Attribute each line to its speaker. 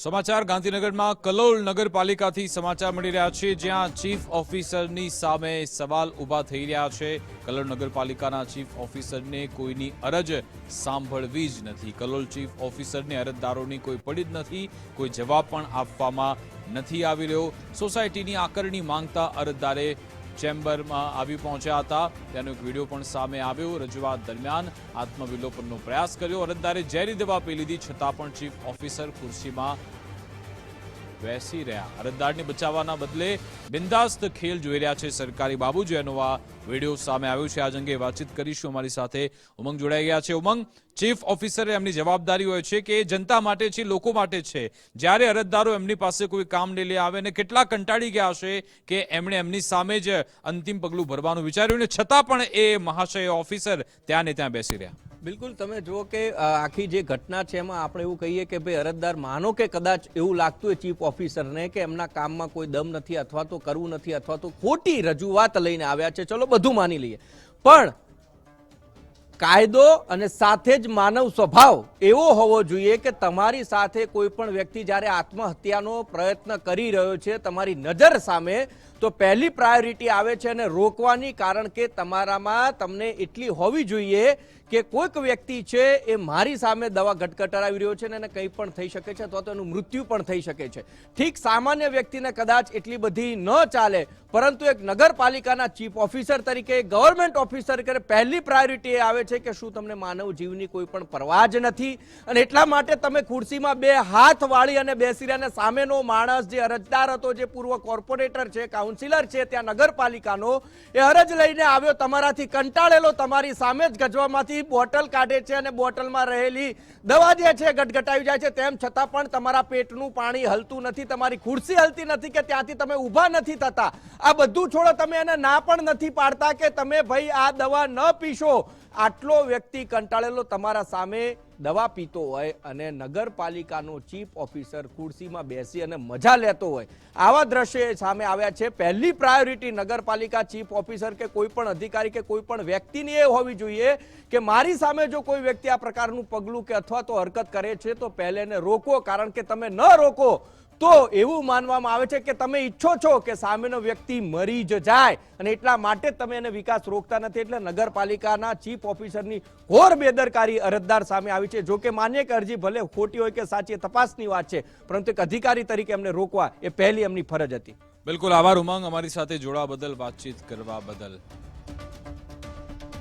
Speaker 1: સમાચાર, ગાંધીનગરમાં કલોલ નગરપાલિકાથી સમાચાર મળી રહ્યા છે, જ્યાં ચીફ ઓફિસરની સામે સવાલ ઊભા થઈ રહ્યા છે. કલોલ નગરપાલિકાના ચીફ ઓફિસરને કોઈની અરજ સાંભળવી જ નથી. કલોલ ચીફ ઓફિસરને અરજદારોની કોઈ પડી જ નથી, કોઈ જવાબ પણ આપવામાં નથી આવી રહ્યો. સોસાયટીની આકરણી માંગતા અરજદારે ચેમ્બરમાં આવી પહોંચ્યા હતા. તેનો એક વીડિયો પણ સામે આવ્યો રજૂઆત દરમિયાન. આત્મવિલોપનનો પ્રયાસ કર્યો. અરજદારે ઝેરી દવા પી લીધી, છતાં પણ ચીફ ઓફિસર ખુરશીમાં બેસી રહ્યા. અરજદારને બચાવવાના બદલે બિંદાસ્ત ખેલ જોઈ રહ્યા છે સરકારી બાબુ જેનો આ વીડિયો સામે આવ્યો છે. આજ અંગે વાતચીત કરીશું અમારી સાથે. ઉમંગ જોડાઈ ગયા છે. ઉમંગ, ચીફ ઓફિસરે એમની જવાબદારી હોય છે કે જનતા માટે છે, લોકો માટે છે? જ્યારે અરજદારો એમની પાસે કોઈ કામ લઈ લે આવે ને કેટલા કંટાળી ગયા હશે કે એમણે એમની સામે જ અંતિમ પગલું ભરવાનું વિચાર્યું ને છતાં પણ એ મહાશય ઓફિસર ત્યાં ને ત્યાં બેસી રહ્યા.
Speaker 2: બિલકુલ, તમે જુઓ કે આખી જે ઘટના છે એમાં આપણે એવું કહીએ કે ભાઈ અરજદાર માનો કે કદાચ એવું લાગતું હોય ચીફ ઓફિસરને કે એમના કામમાં કોઈ દમ નથી અથવા તો કરવું નથી અથવા તો ખોટી રજૂઆત લઈને આવ્યા છે. ચલો, બધું માની લઈએ. પણ કાયદો અને સાથે જ માનવ સ્વભાવ એવો હોવો જોઈએ કે તમારી સાથે કોઈ પણ વ્યક્તિ જ્યારે આત્મહત્યાનો પ્રયત્ન કરી રહ્યો છે, તમારી નજર સામે તો પહેલી પ્રાયોરિટી આવે છે અને રોકવાની, કારણ કે તમારામાં તમને એટલી હોવી જોઈએ કે કોઈક વ્યક્તિ છે એ મારી સામે દવા ગટગટાવી રહ્યો છે ને એને કંઈ પણ થઈ શકે છે અથવા તો એનું મૃત્યુ પણ થઈ શકે છે. ઠીક, સામાન્ય વ્યક્તિને કદાચ એટલી બધી ન ચાલે, પરંતુ એક નગરપાલિકાના ચીફ ઓફિસર તરીકે ગવર્મેન્ટ ઓફિસર કરે પહેલી પ્રાયોરિટી એ આવે છે કે શું તમને માનવ જીવની કોઈ પણ પરવા જ નથી. અને એટલા માટે તમે ખુરશીમાં બે હાથ વાળી અને બેસી રહ્યા સામેનો માણસ જે અરજદાર હતો, જે પૂર્વ કોર્પોરેટર છે કાઉન્સિલર છે ત્યાં નગરપાલિકાનો, એ અરજ લઈને આવ્યો, તમારાથી કંટાળેલો, તમારી સામે જ ગજવામાંથી બોટલ કાઢે છે અને બોટલમાં રહેલી દવા જે છે ગટગટાવી જાય છે. તેમ છતાં પણ તમારા પેટનું પાણી હલતું નથી, તમારી ખુરશી હલતી નથી કે ત્યાંથી તમે ઊભા નથી થતા. આ બધું છોડો, તમે એને ના પણ નથી પાડતા કે તમે ભાઈ આ દવા ન પીશો. આટલો વ્યક્તિ કંટાળેલો તમારા સામે દવા પીતો હોય અને નગરપાલિકાનો ચીફ ઓફિસર ખુરશીમાં બેસી અને મજા લેતો હોય, આવા દ્રશ્ય સામે આવ્યા છે. પહેલી પ્રાયોરિટી નગરપાલિકા ચીફ ઓફિસર કે કોઈ પણ અધિકારી કે કોઈ પણ વ્યક્તિની એ હોવી જોઈએ કે મારી સામે જો કોઈ વ્યક્તિ આ પ્રકારનું પગલું કે અથવા તો હરકત કરે છે, તો પહેલેને રોકો, કારણ કે તમે ન રોકો તો એવું માનવામાં આવે છે કે તમે ઈચ્છો છો કે સામેનો વ્યક્તિ મરી જ જાય અને એટલા માટે તમે એને વિકાસ રોકતા નથી એટલે નગરપાલિકાના ચીફ ઓફિસરની ઘોર બેદરકારી અરજદાર સામે આવી છે. જો કે માન્ય કે અરજી ભલે ખોટી હોય કે સાચી તપાસની વાત છે, પરંતુ એક અધિકારી તરીકે એમને રોકવા એ પહેલી એમની ફરજ હતી.
Speaker 1: બિલકુલ આભાર ઉમંગ. અમારી સાથે જોડાવા બદલ, વાતચીત કરવા બદલ.